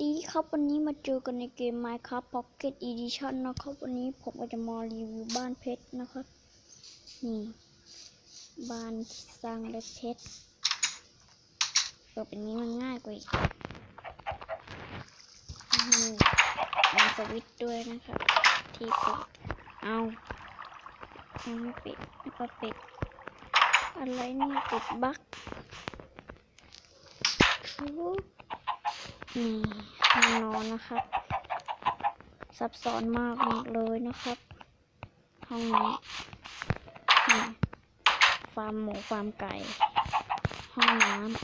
ดีครับวันนี้มาเจอกันในเกม Minecraft Pocket Edition นะครับวันนี้ผมก็จะมารีวิวบ้านเพชรนะครับ นี่ บ้านสร้างด้วยเพชรเปิดเป็นนี้มันง่ายกว่าอีกนี่มีสวิตด้วยนะครับ ที่ปิดเอายังไม่ปิดแล้วก็ปิด อะไรนี่ปิดบั๊กชุบ นี่ห้องนอนนะครับ ซับซ้อนมากมากเลยนะครับ ห้องนี้นี่ฟาร์มหมูฟาร์มไก่ ห้องน้ำ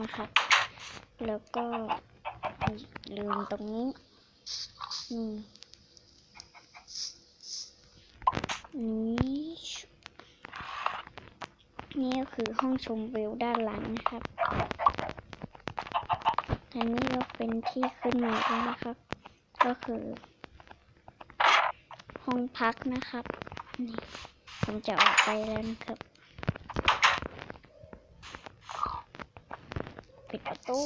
นะครับ แล้วก็ลืมตรงนี้นี่นี่นี่ก็คือห้องชมวิวด้านหลังนะครับ อันนี้ก็เป็นที่ขึ้นมาแล้วนะครับ ก็คือ ห้องพักนะครับ นี่ผมจะออกไปแล้วนะครับ ปิดประตู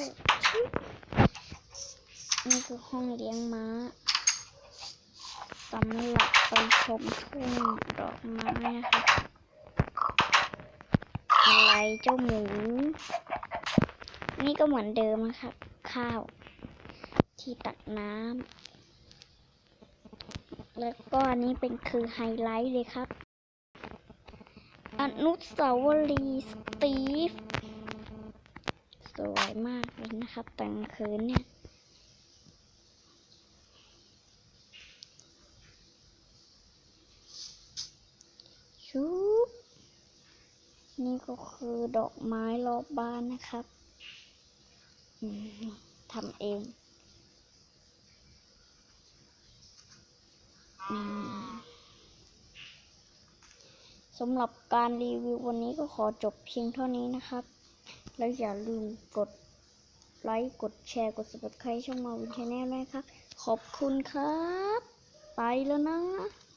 นี่คือห้องเลี้ยงม้าสำหรับไปชมทุ่งดอกไม้นะครับอะไรเจ้าหมู นี่ก็เหมือนเดิมนะครับ ข้าว ที่ตักน้ำแล้วก็อันนี้เป็นคือไฮไลท์เลยครับ อนุสาวรีย์สตีฟ สวยมากเลยนะครับตอนกลางคืนเนี่ยชุบนี่ก็คือดอกไม้รอบบ้านนะครับ ทำเองสำหรับการรีวิววันนี้ก็ขอจบเพียงเท่านี้นะครับ แล้วอย่าลืมกดไลค์ กดแชร์ กด subscribe ช่องมาวินชาแนลด้วยครับ ขอบคุณครับ ไปแล้วนะ